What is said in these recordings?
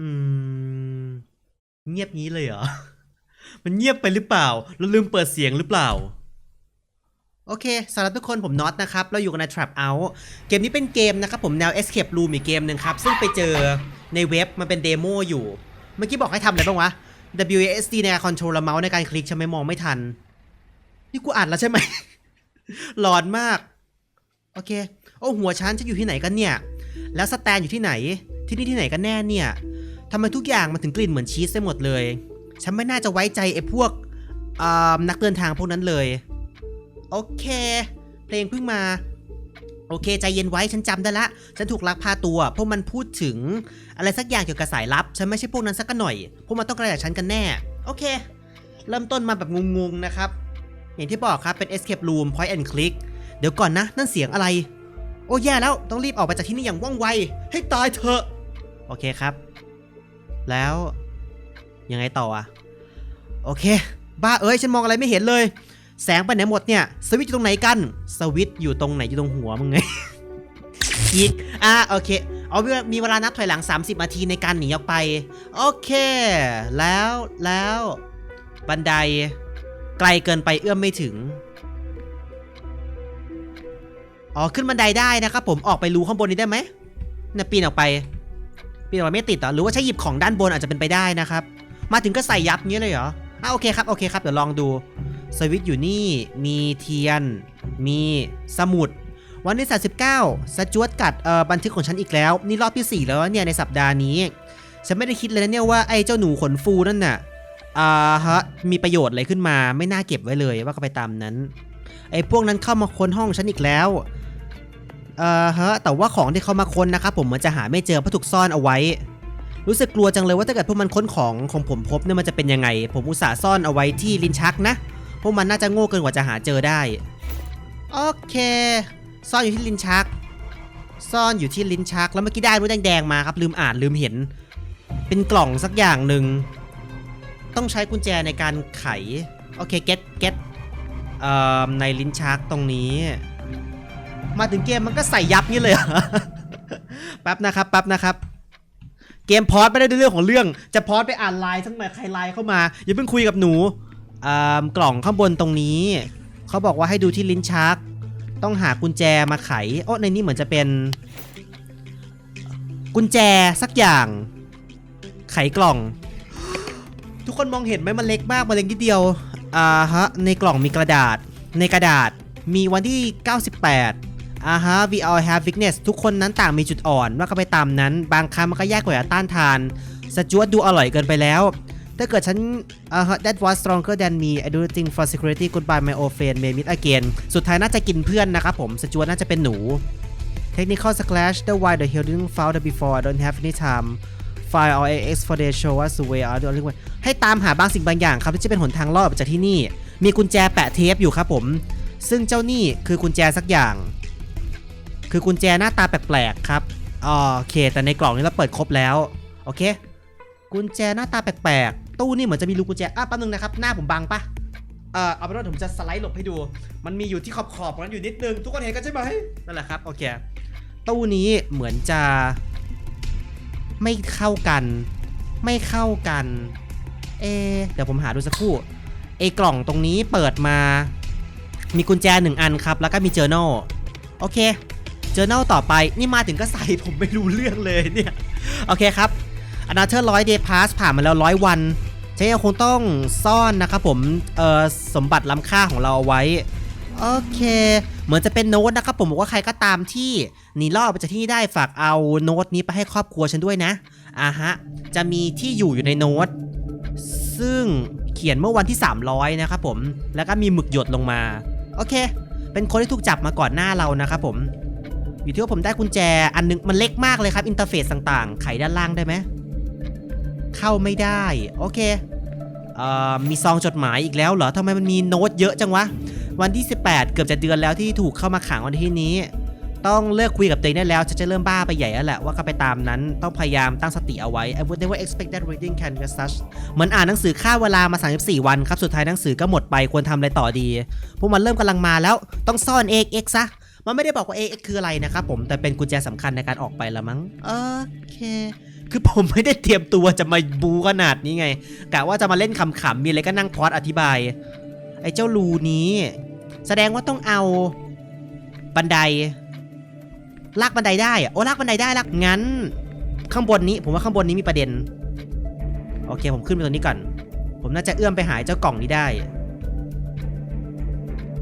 อืม เงียบงี้เลยเหรอ มันเงียบไปหรือเปล่า เราลืมเปิดเสียงหรือเปล่า โอเคสำหรับทุกคนผมน็อตนะครับ เราอยู่กันใน Trap Out เกมนี้เป็นเกมนะครับผมแนว Escape Room อีกเกมหนึ่งครับ ซึ่งไปเจอในเว็บมันเป็นเดโมอยู่ เมื่อกี้บอกให้ทำอะไรบ้างวะ WASD ในการคอนโทรลเมาส์ในการคลิกฉันไม่มองไม่ทัน นี่กูอัดแล้วใช่ไหม หลอนมาก โอเค โอ้หัวฉันจะอยู่ที่ไหนกันเนี่ย แล้วสแตนอยู่ที่ไหน ที่นี่ที่ไหนกันแน่เนี่ย ทำไมทุกอย่างมันถึงกลิ่นเหมือนชีสได้หมดเลย ฉันไม่น่าจะไว้ใจไอ้พวกนักเดินทางพวกนั้นเลย โอเค เพลงเพิ่งมา โอเค ใจเย็นไว้ฉันจำได้ละ ฉันถูกลักพาตัว พวกมันพูดถึงอะไรสักอย่างเกี่ยวกับสายลับ ฉันไม่ใช่พวกนั้นสักหน่อย พวกมันต้องการจากฉันกันแน่ โอเค เริ่มต้นมาแบบงงๆนะครับ อย่างที่บอกครับเป็น escape room point and click เดี๋ยวก่อนนะ นั่นเสียงอะไร โอ้แย่แล้วต้องรีบออกไปจากที่นี่อย่างว่องไว ให้ตายเถอะ โอเคครับ แล้วยังไงต่ออะโอเค บ้าเอ้ยฉันมองอะไรไม่เห็นเลย แสงไปไหนหมดเนี่ย สวิตช์อยู่ตรงไหนกัน สวิตช์อยู่ตรงไหนอยู่ตรงหัวมึงไงอีกอะโอเค เอาเวมีเวลานับถอยหลัง 30นาทีในการหนีออกไป โอเค แล้วแล้ว บันไดไกลเกินไปเอื้อมไม่ถึงอ๋อขึ้นบันไดได้นะครับผมออกไปรูข้างบนนี้ได้ไหมเนี่ยปีนออกไป ปีนออกไปไม่ติดเหรอหรือว่าใช้หยิบของด้านบนอาจจะเป็นไปได้นะครับ มาถึงก็ใส่ยับงี้เลยเหรออะโอเคครับโอเคครับเดี๋ยวลองดูสวิตอยู่นี่มีเทียน มีสมุด วันที่ 39สจวตกัดเอ่อบันทึกของฉันอีกแล้ว นี่รอบที่ 4 แล้วเนี่ยในสัปดาห์นี้ ฉันไม่ได้คิดเลยนะเนี่ยว่าไอ้เจ้าหนูขนฟูนั่นน่ะอ่าฮะมีประโยชน์อะไรขึ้นมาไม่น่าเก็บไว้เลยว่าก็ไปตามนั้นไอ้พวกนั้นเข้ามาค้นห้องฉันอีกแล้ว เอ่อฮะแต่ว่าของที่เขามาค้นนะครับผมมันจะหาไม่เจอเพราะถูกซ่อนเอาไว้ รู้สึกกลัวจังเลยว่าถ้าเกิดพวกมันค้นของของผมพบเนี่ยมันจะเป็นยังไง ผมอุตส่าห์ซ่อนเอาไว้ที่ลิ้นชักนะพวกมันน่าจะโง่เกินกว่าจะหาเจอได้ โอเค ซ่อนอยู่ที่ลิ้นชัก ซ่อนอยู่ที่ลิ้นชัก แล้วเมื่อกี้ได้รูปแดงๆมาครับลืมอ่านลืมเห็น เป็นกล่องสักอย่างหนึ่งต้องใช้กุญแจในการไข โอเคเก็ตเก็ตเอ่อในลิ้นชักตรงนี้ มาถึงเกมมันก็ใส่ยับงี้เลยแป๊บนะครับแป๊บนะครับ เกมพอดไม่ได้ด้วยเรื่องของเรื่อง จะพอดไปอ่านไลน์ทั้งหมดใครไลน์เข้ามา อย่าเพิ่งคุยกับหนูกล่องข้างบนตรงนี้ เขาบอกว่าให้ดูที่ลิ้นชัก ต้องหากุญแจมาไขโอ้ในนี้เหมือนจะเป็น กุญแจสักอย่าง ไขกล่อง ทุกคนมองเห็นไหมมันเล็กมากมันเล็กนิดเดียวอ่าฮะในกล่องมีกระดาษในกระดาษมีวันที่ 98 อ่าฮะ we all have weakness ทุกคนนั้นต่างมีจุดอ่อนว่าก็ไปตามนั้น บางครั้งมันก็ยากกว่าจะต้านทานสจวตดูอร่อยเกินไปแล้ว ถ้าเกิดฉันอ่าฮะ that was stronger than me I do think for security goodbye my old friend may meet again สุดท้ายน่าจะกินเพื่อนนะครับผมสจวตน่าจะเป็นหนู technical slash the why the hell didn't found before I don't have any time file or AX for the show us the way out the only way ให้ตามหาบางสิ่งบางอย่างครับที่จะเป็นหนทางรอดออกจากที่นี่ มีกุญแจแปะเทปอยู่ครับผม ซึ่งเจ้านี่คือกุญแจสักอย่าง คือกุญแจหน้าตาแปลกๆครับอ๋อโอเค แต่ในกล่องนี้เราเปิดครบแล้ว โอเค กุญแจหน้าตาแปลกๆ ตู้นี่เหมือนจะมีรูกุญแจ อะแป๊บนึงนะครับ หน้าผมบังปะเอ่อเอาเป็นว่าผมจะสไลด์หลบให้ดู มันมีอยู่ที่ขอบขอบๆของนั้นอยู่นิดนึง ทุกคนเห็นกันใช่ไหมนั่นแหละครับ โอเค ตู้นี้เหมือนจะ ไม่เข้ากัน ไม่เข้ากัน เอ เดี๋ยวผมหาดูสักครู่ไอ้กล่องตรงนี้เปิดมา มีกุญแจหนึ่งอันครับ แล้วก็มีเจอ r n a l โอเค เจอ r n a l ต่อไปนี่มาถึงก็ใส่ผมไม่รู้เรื่องเลยเนี่ย โอเคครับอนาเธอร์ร้อยเดย์พาสผ่านมาแล้วร้อยวันฉันยังคงต้องซ่อนนะครับผมเอ่อสมบัติล้ำค่าของเราเอาไว้ โอเค เหมือนจะเป็นโน้ตนะครับผมบอกว่าใครก็ตามที่หนีรอดไปจากที่นี่ได้ฝากเอาโน้ตนี้ไปให้ครอบครัวฉันด้วยนะอ่าฮะ จะมีที่อยู่อยู่ในโน้ต ซึ่งเขียนเมื่อวันที่ 300 นะครับผม แล้วก็มีหมึกหยดลงมา โอเค เป็นคนที่ถูกจับมาก่อนหน้าเรานะครับผม อยู่ที่ว่าผมได้กุญแจอันนึงมันเล็กมากเลยครับอินเทอร์เฟซต่างๆ ไขด้านล่างได้ไหมเข้าไม่ได้ โอเคเอ่อมีซองจดหมายอีกแล้วเหรอทำไมมันมีโน้ตเยอะจังวะ วันที่ 18 เกือบจะเดือนแล้วที่ถูกเข้ามาขังวันที่นี้ ต้องเลิกคุยกับตัวเองได้แล้วฉันจะเริ่มบ้าไปใหญ่แล้วแหละว่าก็ไปตามนั้นต้องพยายามตั้งสติเอาไว้ I would never expect that reading can get such เหมือนอ่านหนังสือค่าเวลามา 34 วันครับสุดท้ายหนังสือก็หมดไปควรทำอะไรต่อดี พวกมันเริ่มกำลังมาแล้วต้องซ่อน AX ซะ มันไม่ได้บอกว่า AX คืออะไรนะครับผมแต่เป็นกุญแจสำคัญในการออกไปละมั้งโอเค คือผมไม่ได้เตรียมตัวจะมาบูขนาดนี้ไงกะว่าจะมาเล่นขำๆมีอะไรก็นั่งพอดอธิบาย ไอ้เจ้ารูนี้ แสดงว่าต้องเอาบันได ลากบันไดได้อะโอ้ลากบันไดได้ละงั้น ข้างบนนี้ ผมว่าข้างบนนี้มีประเด็น โอเค ผมขึ้นไปตรงนี้ก่อน ผมน่าจะเอื้อมไปหาไอ้เจ้ากล่องนี้ได้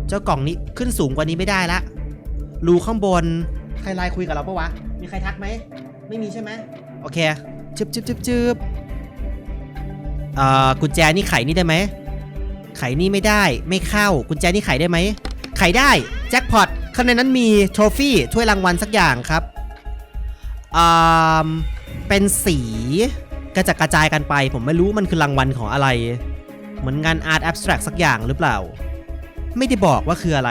เจ้ากล่องนี้ขึ้นสูงกว่านี้ไม่ได้ละ รูข้างบน ใครไลน์คุยกับเราปะวะ มีใครทักไหม ไม่มีใช่ไหมโอเคจึบจึบจึบจึบเอ่อกุญแจนี่ไขนี่ได้ไหม ไขนี่ไม่ได้ ไม่เข้า กุญแจนี่ไขได้ไหม ไขได้ แจ็คพอต ข้างในนั้นมีโทรฟี่ ถ้วยรางวัลสักอย่างครับอ่าเป็นสีกระจัดกระจายกันไป ผมไม่รู้มันคือรางวัลของอะไร เหมือนงานอาร์ตแอบสแตรกสักอย่างหรือเปล่า ไม่ได้บอกว่าคืออะไร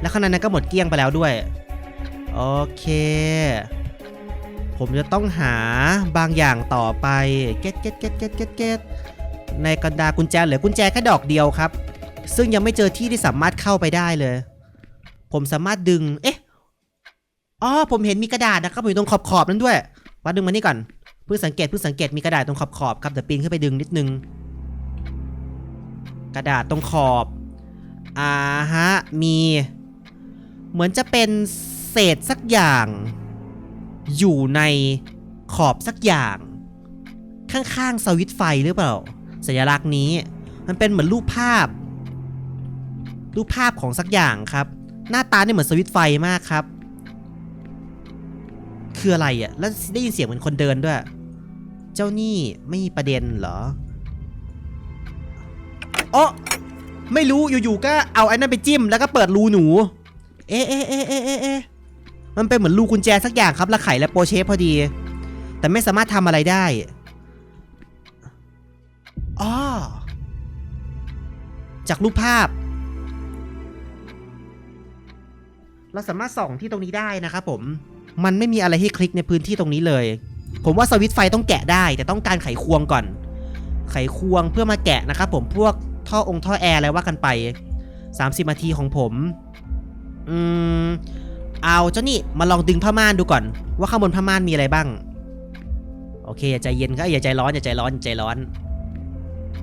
และข้างในนั้นก็หมดเกลี้ยงไปแล้วด้วย โอเค ผมจะต้องหาบางอย่างต่อไป เก็ตเก็ตเก็ตเก็ตเก็ตเก็ตในกระดากุญแจเหลือกุญแจแค่ดอกเดียวครับ ซึ่งยังไม่เจอที่ที่สามารถเข้าไปได้เลย ผมสามารถดึง เอ๊ะ อ๋อ ผมเห็นมีกระดาษนะครับอยู่ตรงขอบขอบๆนั้นด้วยวัดดึงมานี่ก่อน เพื่อสังเกตเพื่อสังเกตมีกระดาษตรงขอบขอบๆครับเดี๋ยวปีนขึ้นไปดึงนิดนึง กระดาษตรงขอบ อ่าฮะ มี เหมือนจะเป็นเศษสักอย่าง อยู่ในขอบสักอย่าง ข้างๆสวิตไฟหรือเปล่า สัญลักษณ์นี้ มันเป็นเหมือนรูปภาพ รูปภาพของสักอย่างครับ หน้าตาเนี่ยเหมือนสวิตไฟมากครับ คืออะไรอะ่ะ แล้วได้ยินเสียงเหมือนคนเดินด้วย เจ้านี่ไม่มีประเด็นเหรอโอ้ไม่รู้อยู่ๆก็เอาไอ้นั่นไปจิ้มแล้วก็เปิดรูหนู เอ๊ะเอ๊ะเอ๊ะเอ๊ะเอ๊ะเอ๊ะมันเป็นเหมือนรูกุญแจสักอย่างครับแล้วไขและโปรเชฟพอดี แต่ไม่สามารถทำอะไรได้อ๋อจากรูปภาพ เราสามารถส่องที่ตรงนี้ได้นะครับผม มันไม่มีอะไรให้คลิกในพื้นที่ตรงนี้เลย ผมว่าสวิตไฟต้องแกะได้ แต่ต้องการไขควงก่อน ไขควงเพื่อมาแกะนะครับผมพวกท่อองค์ท่อแอร์อะไรว่ากันไป 30นาทีของผม อืม เอาเจ้านี่มาลองดึงผ้าม่านดูก่อน ว่าข้างบนผ้าม่านมีอะไรบ้าง โอเคอย่าใจเย็นครับอย่าใจร้อนอย่าใจร้อนอย่าใจร้อน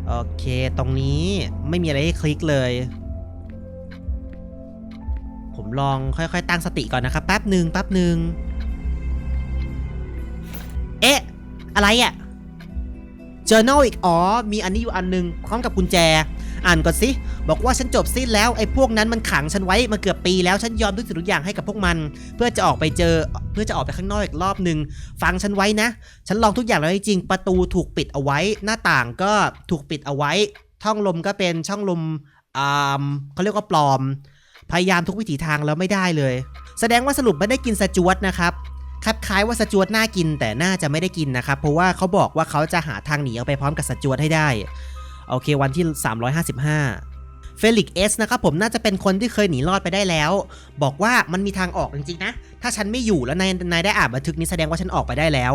โอเค ตรงนี้ไม่มีอะไรให้คลิกเลย ผมลองค่อยๆ ตั้งสติก่อนนะครับแป๊บหนึ่งแป๊บหนึ่งเอ๊ะ อะไรอะ่ะ journal อีกอ๋อมีอันนี้อยู่อันหนึงพร้อมกับกุญแจ อ่านก่อนสิ บอกว่าฉันจบสิ้นแล้วไอ้พวกนั้นมันขังฉันไว้มาเกือบปีแล้วฉันยอมทุกสิ่งทุกอย่างให้กับพวกมัน เพื่อจะออกไปเจอเพื่อจะออกไปข้างนอกอีกรอบหนึ่งฟังฉันไว้นะ ฉันลองทุกอย่างแล้วจริงประตูถูกปิดเอาไว้ หน้าต่างก็ถูกปิดเอาไว้ท่องลมก็เป็นช่องลมอ่าเขาเรียกว่าปลอม พยายามทุกวิถีทางแล้วไม่ได้เลย แสดงว่าสรุปไม่ได้กินสจวตนะครับคลับคล้ายว่าสจวตน่ากินแต่น่าจะไม่ได้กินนะครับ เพราะว่าเขาบอกว่าเขาจะหาทางหนีออกไปพร้อมกับสจวตให้ได้ โอเควันที่ 355 เฟลิกเอสนะครับผมน่าจะเป็นคนที่เคยหนีรอดไปได้แล้ว บอกว่ามันมีทางออกจริงๆนะ ถ้าฉันไม่อยู่แล้วนายนายได้อ่านบันทึกนี้แสดงว่าฉันออกไปได้แล้ว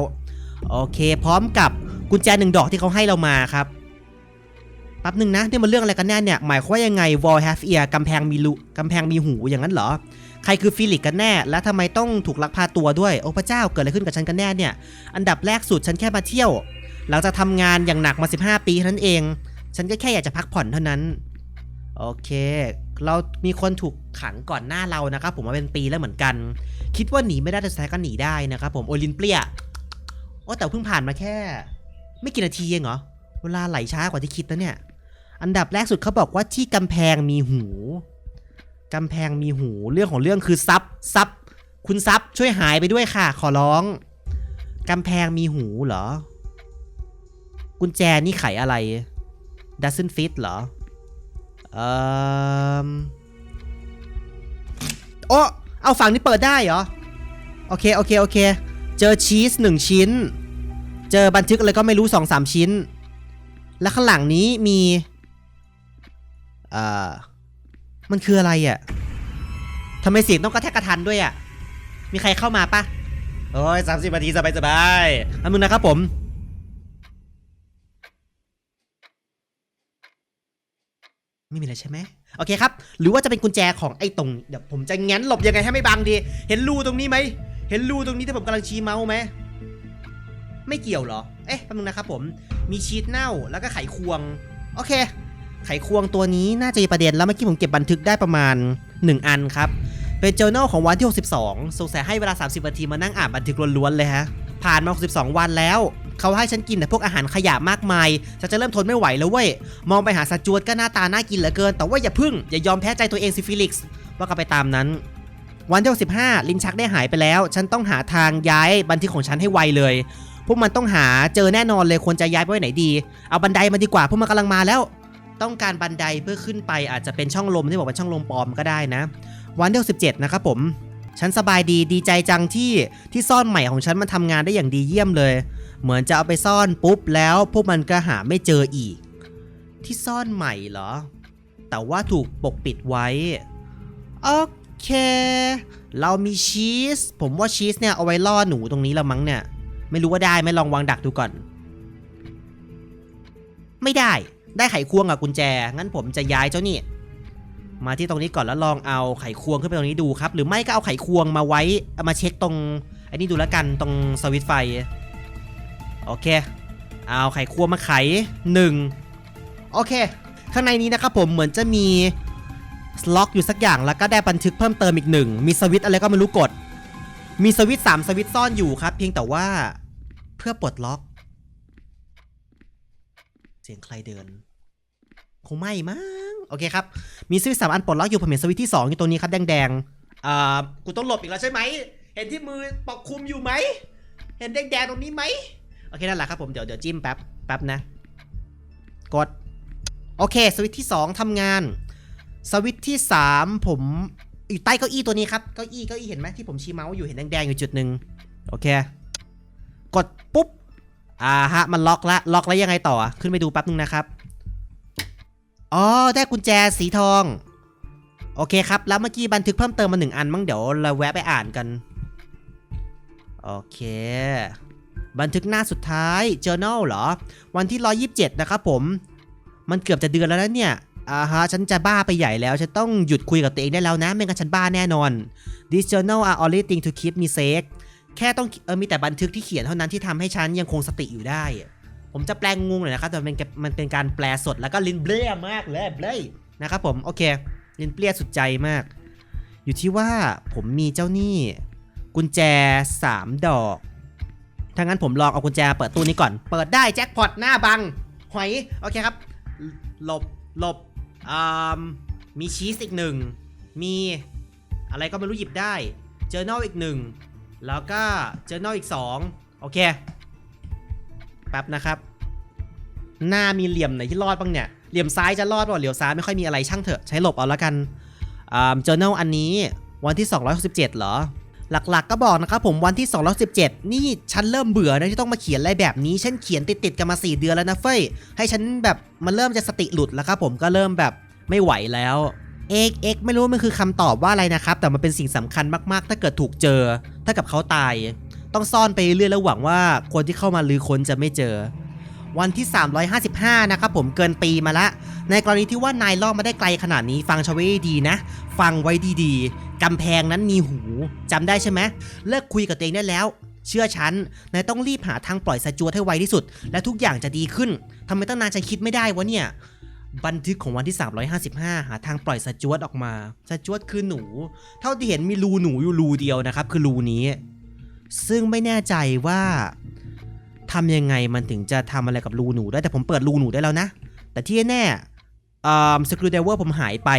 โอเค พร้อมกับกุญแจหนึ่งดอกที่เขาให้เรามาครับแป๊บหนึ่งนะนี่มันเรื่องอะไรกันแน่เนี่ย หมายความว่ายังไง wall have ear กำแพงมีรูกำแพงมีหูอย่างนั้นเหรอ ใครคือฟิลิกกันแน่ และทำไมต้องถูกลักพาตัวด้วย โอ้พระเจ้าเกิดอะไรขึ้นกับฉันกันแน่เนี่ย อันดับแรกสุดฉันแค่มาเที่ยว หลังจากทำงานอย่างหนักมา 15 ปีเท่านั้นเอง ฉันก็แค่อยากจะพักผ่อนเท่านั้น โอเค เรามีคนถูกขังก่อนหน้าเรานะครับ ผมมาเป็นปีแล้วเหมือนกัน คิดว่าหนีไม่ได้แต่สุดท้ายก็หนีได้นะครับผมโอลินเปียโอ้แต่เพิ่งผ่านมาแค่ ไม่กี่นาทีเองเหรอ เวลาไหลช้ากว่าที่คิดนะเนี่ย อันดับแรกสุดเขาบอกว่าที่กำแพงมีหูกำแพงมีหูเรื่องของเรื่องคือซับซับคุณซับช่วยหายไปด้วยค่ะ ขอร้องกำแพงมีหูเหรอ กุญแจนี่ไขอะไร doesn't fit เหรอเอ่อโอ้เอาฝั่งนี้เปิดได้เหรอ โอเค โอเค โอเค เจอชีสหนึ่งชิ้น เจอบันทึกอะไรก็ไม่รู้สองสามชิ้น แล้วข้างหลังนี้มีเอ่อมันคืออะไรอะ่ะทำไมเสียงต้องกระแทกกระทันด้วยอะ่ะ มีใครเข้ามาปะโอ้ยสามสิบนาทีสบายสบายๆอันมึงนะครับผม ไม่มีอะไรใช่ไหมโอเคครับ หรือว่าจะเป็นกุญแจของไอ้ตรงเดี๋ยวผมจะงั้นหลบยังไงให้ไม่บังดี เห็นรูตรงนี้ไหมเห็นรูตรงนี้ที่ผมกำลังชี้เมาส์ไหมไม่เกี่ยวเหรอ เอ๊ะแป๊บนึงนะครับผมมีชีสเน่าแล้วก็ไขควงโอเค ไขควงตัวนี้น่าจะมีประเด็นแล้วเมื่อกี้ผมเก็บบันทึกได้ประมาณ 1 อันครับเป็น journal ของวันที่ 62 สงสัยให้เวลา 30นาทีมานั่งอ่านบันทึกล้วนๆเลยฮะผ่านมา 62 วันแล้ว เขาให้ฉันกินแต่พวกอาหารขยะมากมายฉันจะเริ่มทนไม่ไหวแล้วเว้ยมองไปหาสจวดก็หน้าตาน่ากินเหลือเกิน แต่ว่าอย่าพึ่งอย่ายอมแพ้ใจตัวเองสิฟิลิกซ์ว่ากันไปตามนั้นวันที่65ลิ้นชักได้หายไปแล้ว ฉันต้องหาทางย้ายบันทึกของฉันให้ไวเลย พวกมันต้องหาเจอแน่นอนเลยควรจะย้ายไปไหนดี เอาบันไดมาดีกว่า พวกมันกำลังมาแล้ว ต้องการบันไดเพื่อขึ้นไปอาจจะเป็นช่องลมที่บอกว่าช่องลมปลอมก็ได้นะ วันที่17นะครับผม ฉันสบายดีดีใจจังที่ที่ซ่อนใหม่ของฉันมันทำงานได้อย่างดีเยี่ยมเลย เหมือนจะเอาไปซ่อนปุ๊บแล้วพวกมันก็หาไม่เจออีก ที่ซ่อนใหม่เหรอ แต่ว่าถูกปกปิดไว้ โอเค เรามีชีส ผมว่าชีสเนี่ยเอาไว้ล่อหนูตรงนี้ละมั้งเนี่ย ไม่รู้ว่าได้ไหม่ลองวางดักดูก่อน ไม่ได้ ได้ไขควงกับกุญแจ งั้นผมจะย้ายเจ้านี่มาที่ตรงนี้ก่อนแล้วลองเอาไขควงขึ้นไปตรงนี้ดูครับ หรือไม่ก็เอาไขควงมาไว้เอามาเช็คตรงไอ้นี่ดูแล้วกันตรงสวิตช์ไฟ โอเค เอาไข่ควมาไขหนึ่งโอเค ข้างในนี้นะครับผมเหมือนจะมีสล็อกอยู่สักอย่างแล้วก็ได้บันทึกเพิ่มเติมอีกหนึ่งมีสวิตอะไรก็ไม่รู้กด มีสวิตสามสวิตซ่อนอยู่ครับ เพียงแต่ว่าเพื่อปลดล็อก เสียงใครเดิน คงไม่มั้งโอเคครับ มีสวิตสามอันปลดล็อกอยู่ผมเห็นสวิตที่สองอยู่ตรงนี้ครับแดงๆอ่ากูต้องหลบอีกแล้วใช่ไหมเห็นที่มือปกคุมอยู่ไหมเห็นแดงๆตรงนี้ไหม โอเคนั่นแหละครับผมเดี๋ยวเดี๋ยวจิ้มแป๊บแป๊บนะ กด โอเค สวิตช์ที่ 2ทำงาน สวิตช์ที่ 3 ผมอยู่ใต้เก้าอี้ตัวนี้ครับ เก้าอี้เก้าอี้เห็นไหมที่ผมชี้เมาส์อยู่เห็นแดงๆอยู่จุดหนึ่งโอเค กดปุ๊บ อ่าฮะ มันล็อกละ ล็อกแล้วยังไงต่อ ขึ้นไปดูแป๊บนึงนะครับ อ๋อ ได้กุญแจสีทอง โอเคครับ แล้วเมื่อกี้บันทึกเพิ่มเติมมาหนึ่งอันมั้งเดี๋ยวเราแวะไปอ่านกัน โอเค บันทึกหน้าสุดท้าย journal เหรอ วันที่ 127 นะครับผม มันเกือบจะเดือนแล้วนะเนี่ยอ่าฮะ ฉันจะบ้าไปใหญ่แล้ว ฉันต้องหยุดคุยกับตัวเองได้แล้วนะ ไม่งั้นฉันบ้าแน่นอน This journal are only thing to keep me safe แค่ต้องเออมีแต่บันทึกที่เขียนเท่านั้นที่ทำให้ฉันยังคงสติอยู่ได้ ผมจะแปลงงงหน่อยนะครับแต่มันเป็นมันเป็นการแปลสดแล้วก็ลิ้นเบลี้ยมากเลยเบลี้ยนะครับผมโอเคลิ้นเปรี้ยสุดใจมาก อยู่ที่ว่าผมมีเจ้าหนี้กุญแจ 3 ดอก ถ้างั้นผมลองเอากุญแจเปิดตู้นี้ก่อน เปิดได้แจ็คพอตหน้าบัง หอย โอเคครับ หลบ หลบอ่ามีชีสอีกหนึ่ง มีอะไรก็ไม่รู้หยิบได้ เจอ r n a l อีกหนึ่ง แล้วก็เจอ r n a l อีกสองโอเค แป๊บนะครับ หน้ามีเหลี่ยมไหนที่รอดบ้างเนี่ย เหลี่ยมซ้ายจะรอดเปล่าเหลี่ยวซ้ายไม่ค่อยมีอะไรช่างเถอะ ใช้หลบเอาแล้วกันอ่า journal อันนี้วันที่ 267 เหรอ หลักๆก็บอกนะครับผมวันที่ 217 นี่ฉันเริ่มเบื่อนะที่ต้องมาเขียนอะไรแบบนี้ ฉันเขียนติดๆกันมา 4 เดือนแล้วนะเฟ้ย ให้ฉันแบบมันเริ่มจะสติหลุดแล้วครับผมก็เริ่มแบบไม่ไหวแล้วเอกเอกไม่รู้ว่ามันคือคำตอบว่าอะไรนะครับ แต่มันเป็นสิ่งสำคัญมากๆ ถ้าเกิดถูกเจอ ถ้ากับเขาตาย ต้องซ่อนไปเรื่อยแล้วหวังว่าคนที่เข้ามาลือค้นจะไม่เจอ วันที่ 355 นะครับผมเกินปีมาละ ในกรณีที่ว่านายล่อมาได้ไกลขนาดนี้ฟังชเวดีนะ ฟังไว้ดีๆ กำแพงนั้นมีหูจำได้ใช่ไหมเลิกคุยกับตัวเองได้แล้ว เชื่อฉันนายต้องรีบหาทางปล่อยสจวดให้ไวที่สุด และทุกอย่างจะดีขึ้นทำไมตั้งนานจะคิดไม่ได้วะเนี่ยบันทึกของวันที่ 355 หาทางปล่อยสจวดออกมาสจวดคือหนู เท่าที่เห็นมีรูหนูอยู่รูเดียวนะครับ คือรูนี้ ซึ่งไม่แน่ใจว่าทำยังไงมันถึงจะทำอะไรกับรูหนูได้แต่ผมเปิดรูหนูได้แล้วนะ แต่ที่แน่อ่าสกรูเดเวอร์ผมหายไป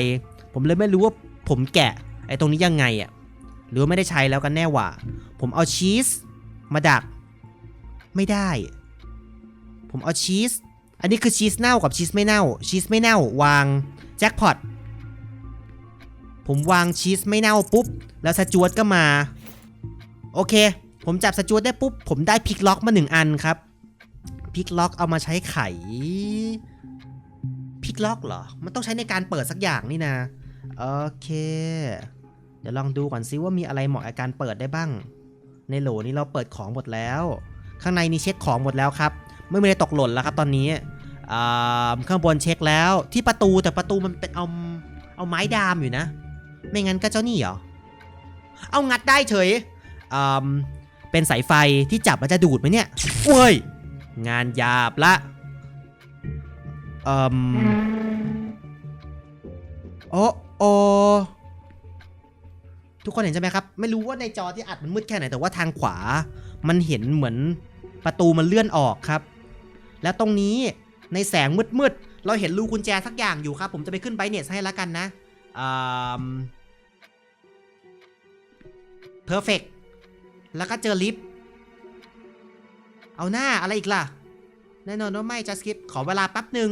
ผมเลยไม่รู้ว่า ผมแกะไอ้ตรงนี้ยังไงอะ่ะหรือว่าไม่ได้ใช้แล้วกันแน่ว่า ผมเอาชีสมาดัก ไม่ได้ ผมเอาชีส อันนี้คือชีสเน่ากับชีสไม่เน่า ชีสไม่เน่า วางแจ็คพอต ผมวางชีสไม่เน่าปุ๊บ แล้วสจวตก็มา โอเค ผมจับสจวตได้ปุ๊บ ผมได้พลิกล็อกมาหนึ่งอันครับพลิกล็อกเอามาใช้ไขพลิกล็อกเหรอ มันต้องใช้ในการเปิดสักอย่างนี่นะ โอเค เดี๋ยวลองดูก่อนซิว่ามีอะไรเหมาะกับการเปิดได้บ้าง ในโหลนี้เราเปิดของหมดแล้ว ข้างในนี่เช็คของหมดแล้วครับ ไม่มีอะไรตกหล่นแล้วครับตอนนี้ข้างบนเช็คแล้วที่ประตูแต่ประตูมันเป็นเอาเอาไม้ดามอยู่นะ ไม่งั้นก็เจ้านี่เหรอ เอางัดได้เฉยเป็นสายไฟที่จับแล้วจะดูดไหมเนี่ยเว้ย งานหยาบละเอ่มโอ้ โอทุกคนเห็นใช่ไหมครับ ไม่รู้ว่าในจอที่อัดมันมืดแค่ไหน แต่ว่าทางขวา มันเห็นเหมือนประตูมันเลื่อนออกครับ แล้วตรงนี้ในแสงมืดๆ เราเห็นรูกุญแจสักอย่างอยู่ครับ ผมจะไปขึ้นไบเนสให้แล้วกันนะอ่า perfect แล้วก็เจอลิฟต์ เอาหน้าอะไรอีกล่ะ แน่นอนว่าไม่ just skip ขอเวลาแป๊บหนึ่ง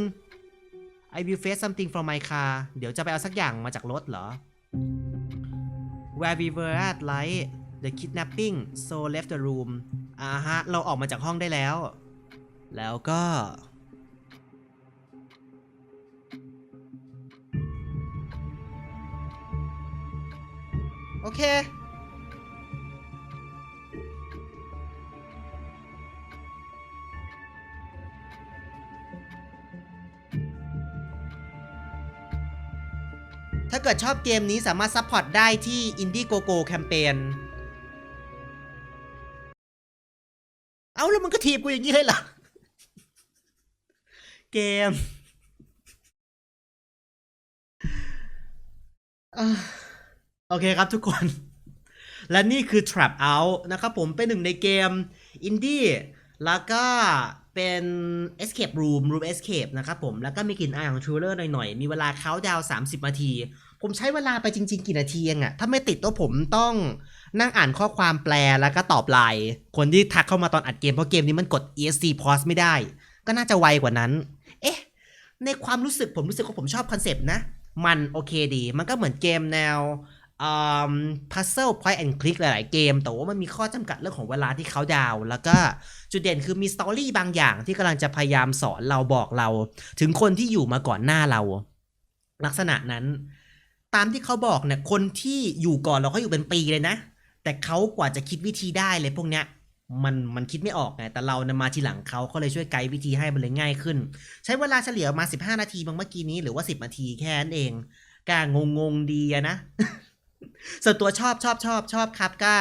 I will face something from my car เดี๋ยวจะไปเอาสักอย่างมาจากรถเหรอ Where we were at light the kidnapping so left the room อ่าฮะ เราออกมาจากห้องได้แล้ว แล้วก็ โอเค ถ้าเกิดชอบเกมนี้สามารถซัพพอร์ตได้ที่ Indiegogo Campaign เอาแล้วมึงก็ทีบกูอย่างนี้เลยเหรอ เกมโอเคครับทุกคน และนี่คือ Trap Out นะครับผมเป็นหนึ่งในเกม อินดี้แล้วก็ เป็น Escape Room Room Escape นะครับผม แล้วก็มีกลิ่นอายของทูเลอร์หน่อยๆ มีเวลาเคาดาว 30 นาที ผมใช้เวลาไปจริง ๆ กี่นาทีเองอะถ้าไม่ติดตัวผมต้องนั่งอ่านข้อความแปลแล้วก็ตอบไลน์คนที่ทักเข้ามาตอนอัดเกม เพราะเกมนี้มันกด ESC pause ไม่ได้ ก็น่าจะไวกว่านั้น เอ๊ะ ในความรู้สึกผมรู้สึกว่าผมชอบคอนเซปต์นะ มันโอเคดี มันก็เหมือนเกมแนว อืม puzzle point and click หลาย ๆ เกม แต่ว่ามันมีข้อจำกัดเรื่องของเวลาที่เขาดาว แล้วก็จุดเด่นคือมีสตอรี่บางอย่างที่กำลังจะพยายามสอนเราบอกเรา ถึงคนที่อยู่มาก่อนหน้าเรา ลักษณะนั้น ตามที่เขาบอกเนี่ยคนที่อยู่ก่อนเราเขาอยู่เป็นปีเลยนะ แต่เขากว่าจะคิดวิธีได้เลยพวกเนี้ยมันมันคิดไม่ออกไง แต่เรานะมาทีหลังเขาก็เลยช่วยไกด์วิธีให้มันเลยง่ายขึ้น ใช้เวลาเฉลี่ยมา 15 นาทีบางเมื่อกี้นี้หรือว่า 10 นาทีแค่นั้นเองกางงงดีนะ ส่วนตัวชอบชอบชอบชอบครับก้า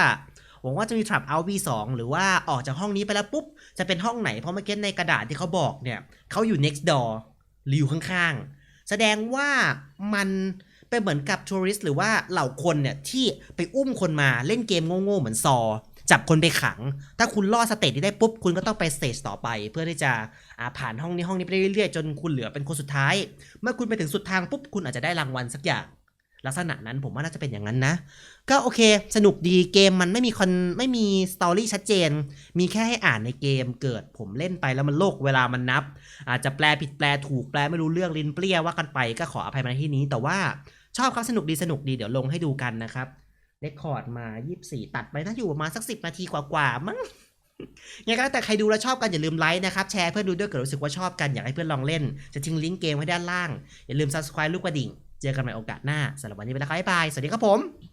หวังว่าจะมี Trap Out V2 หรือว่าออกจากห้องนี้ไปแล้วปุ๊บ จะเป็นห้องไหน เพราะเมื่อกี้ในกระดาษที่เขาบอกเนี่ยเขาอยู่ next door หรืออยู่ข้างๆ แสดงว่ามันเป็นเหมือนกับทัวริสหรือว่าเหล่าคนเนี่ย ที่ไปอุ้มคนมาเล่นเกมโง่ๆ เหมือนซอ จับคนไปขัง ถ้าคุณล่อสเตจนี้ได้ปุ๊บ คุณก็ต้องไปสเตจต่อไป เพื่อที่จะอ่าผ่านห้องนี้ห้องนี้ไปเรื่อยๆ จนคุณเหลือเป็นคนสุดท้าย เมื่อคุณไปถึงสุดทางปุ๊บคุณอาจจะได้รางวัลสักอย่าง ลักษณะนั้นผมว่าน่าจะเป็นอย่างนั้นนะ ก็โอเคสนุกดีเกมมันไม่มีคอนไม่มีสตอรี่ชัดเจน มีแค่ให้อ่านในเกมเกิดผมเล่นไปแล้วมันโลกเวลามันนับ อาจจะแปลผิดแปลถูกแปลไม่รู้เรื่องลิ้นเปรี้ยว่ากันไปก็ขออภัยมาที่นี้ แต่ว่าชอบครับสนุกดีสนุกดีเดี๋ยวลงให้ดูกันนะครับเรคคอร์ดมา 24 ตัดไปน่าอยู่ประมาณสัก 10 นาทีกว่าๆมั้งยังไงก็แล้วแต่ใครดูแล้วชอบกันอย่าลืมไลค์นะครับ แชร์เพื่อนดูด้วยเกิดรู้สึกว่าชอบกันอยากให้เพื่อนลองเล่น จะทิ้งลิงก์เกมไว้ด้านล่างอย่าลืม subscribe ลูกกระดิ่ง เจอกันใหม่โอกาสหน้าสำหรับวันนี้ไปแล้วครับบ๊ายบาย สวัสดีครับผม